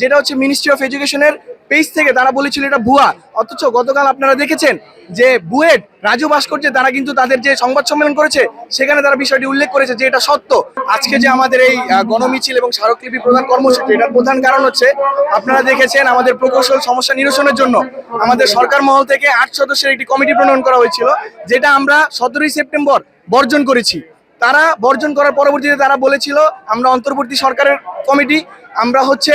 যেটা হচ্ছে ministry of এডুকেশনের পেজ থেকে তারা বলেছিল এটা ভুয়া। অথচ গতকাল আপনারা দেখেছেন যে বুয়েট, রাজু ভাস্কর্যে, তারা কিন্তু তাদের যে সংবাদ সম্মেলন করেছে, সেখানে তারা বিষয়টি উল্লেখ করেছে যে এটা সত্য। আজকে যে আমাদের এই গণমিছিল এবং স্মারকলিপি প্রধান কর্মসূচি, এটার প্রধান কারণ হচ্ছে আপনারা দেখেছেন আমাদের প্রকৌশল সমস্যা নিরসনের জন্য আমাদের সরকার মহল থেকে আট সদস্যের একটি কমিটি প্রণয়ন করা হয়েছিল, যেটা আমরা সতেরোই সেপ্টেম্বর বর্জন করেছি। তারা বর্জন করার পরবর্তীতে তারা বলেছিল, আমরা অন্তর্বর্তী সরকারের কমিটি আমরা হচ্ছে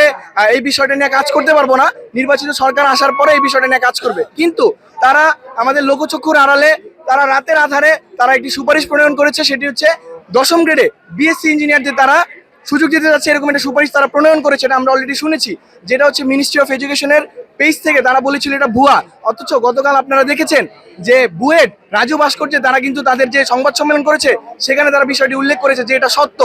এই বিষয়টা নিয়ে কাজ করতে পারব না। নির্বাচিত সরকার আসার পরে এই বিষয়টা নিয়ে কাজ করবে। কিন্তু তারা আমাদের লোকচক্ষুর আড়ালে, তারা রাতের আধারে তারা একটি সুপারিশ প্রণয়ন করেছে, সেটি হচ্ছে দশম গ্রেডে বিএসসি ইঞ্জিনিয়ারদের তারা সুযোগ দিতে যাচ্ছে, এরকম একটা সুপারিশ তারা প্রণয়ন করেছে, এটা আমরা অলরেডি শুনেছি। যেটা হচ্ছে মিনিস্ট্রি অফ এডুকেশনের পেজ থেকে তারা বলেছিল এটা ভুয়া। অথচ গতকাল আপনারা দেখেছেন যে বুয়েট, রাজু ভাস্কর্যে তারা কিন্তু তাদের যে সংবাদ সম্মেলন করেছে, সেখানে তারা বিষয়টি উল্লেখ করেছে যে এটা সত্য।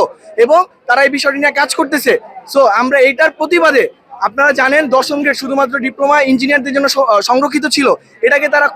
এবং তারা এই বিষয়টি নিয়ে কাজ করতেছে। সো আমরা এইটার প্রতিবাদে, আপনারা জানেন, দশম গ্রেড শুধুমাত্র ডিপ্লোমা ইঞ্জিনিয়ারদের জন্য সংরক্ষিত ছিল। এটাকে তারা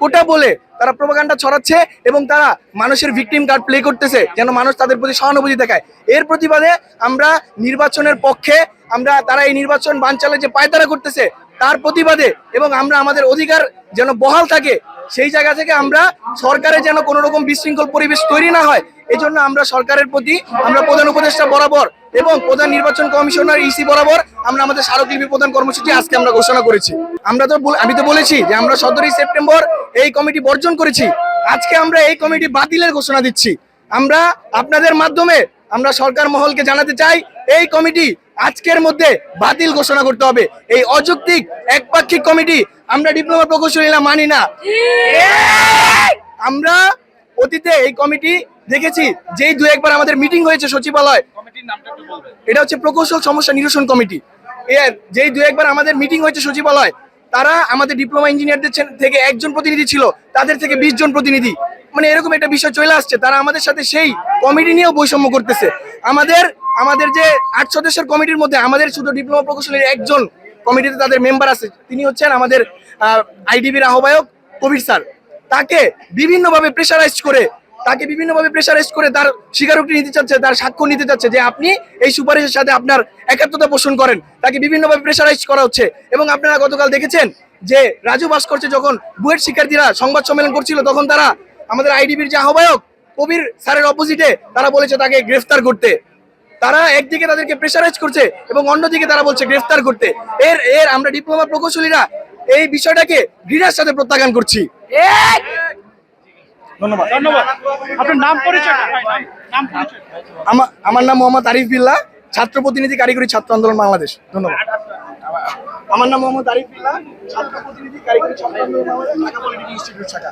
কোটা বলে তারা প্রোপাগান্ডা ছড়াচ্ছে এবং তারা মানুষের ভিকটিম কার্ড প্লে করতেছে, যেন মানুষ তাদের প্রতি সহানুভূতি দেখায়। এর প্রতিবাদে আমরা নির্বাচনের পক্ষে, আমরা তারা এই নির্বাচন বানচালে যে পায়তারা করতেছে, তার প্রতিবাদে এবং আমরা আমাদের অধিকার যেন বহাল থাকে, সেই জায়গা থেকে আমরা সরকারের যেন কোনো রকম বিশৃঙ্খল পরিবেশ তৈরি না হয় এই জন্য আমরা সরকারের প্রতি আমরা প্রধান উপদেষ্টা বরাবর এবং প্রধান নির্বাচন কমিশনার ইসি বরাবর আমরা আমাদের স্মারকলিপি প্রদান কর্মসূচি আজকে আমরা ঘোষণা করেছি। আমরা তো আমি তো বলেছি যে আমরা সতেরোই সেপ্টেম্বর এই কমিটি বর্জন করেছি। আজকে আমরা এই কমিটি বাতিলের ঘোষণা দিচ্ছি। আমরা আপনাদের মাধ্যমে আমরা সরকার মহলকে জানাতে চাই, এই কমিটি আজকের মধ্যে বাতিল ঘোষণা করতে হবে। এই অযৌক্তিক একপাক্ষিক কমিটি আমরা ডিপ্লোমা প্রকৌশলীরা মানি না। আমরা অতীতে এই কমিটি দেখেছি যেই দু একবার আমাদের মিটিং হয়েছে সচিবালয়। এটা হচ্ছে প্রকৌশল সমস্যা নিরসন কমিটি। এর যেই দু একবার আমাদের মিটিং হয়েছে সচিবালয় তারা আমাদের ডিপ্লোমা ইঞ্জিনিয়ারদের থেকে একজন প্রতিনিধি ছিল তাদের থেকে বিশ জন প্রতিনিধি। মানে এরকম একটা বিষয় চলে আসছে তারা আমাদের সাথে সেই কমিটি নিয়েও বৈষম্য করতেছে। আমাদের আমাদের যে আট সদস্যের কমিটির মধ্যে আমাদের শুধু ডিপ্লোমা প্রকৌশলীর একজন কমিটিতে তাদের মেম্বার আছে তিনি হচ্ছেন আমাদের আইডিবির আহ্বায়ক কবির স্যার। তাকে বিভিন্নভাবে প্রেশারাইজ করে তাকে বিভিন্নভাবে প্রেশারাইজ করে তার স্বীকারোক্তি নিতে চাচ্ছে, তার সাক্ষ্য নিতে চাচ্ছে যে আপনি এই সুপারিশের সাথে আপনার একাত্মতা পোষণ করেন। তাকে বিভিন্নভাবে প্রেশারাইজ করা হচ্ছে। এবং আপনারা গতকাল দেখেছেন যে রাজু ভাস্কর্যে যখন বুয়েট শিক্ষার্থীরা সংবাদ সম্মেলন করছিল, তখন তারা আমাদের আইডিবির যে আহ্বায়ক কবির স্যারের অপোজিটে তারা বলেছে তাকে গ্রেফতার করতে। তারা একদিকে তাদেরকে প্রেশারাইজ করছে এবং অন্যদিকে তারা বলছে গ্রেফতার করতে। এর এর আমরা ডিপ্লোমা প্রকৌশলীরা এই বিষয়টাকে ঘৃণার সাথে প্রত্যাখ্যান করছি। ধন্যবাদ। ধন্যবাদ। আপনার নাম পরিচয় আমার নাম মোহাম্মদ আরিফ বিল্লাহ, ছাত্র প্রতিনিধি কারিগরি ছাত্র আন্দোলন বাংলাদেশ। ধন্যবাদ। আমার নাম মোহাম্মদ আরিফ বিল্লাহ, ছাত্র প্রতিনিধি কারিগরি ছাত্র আন্দোলন বাংলাদেশ, ঢাকা পলিটেকনিক ইনস্টিটিউট শাখা।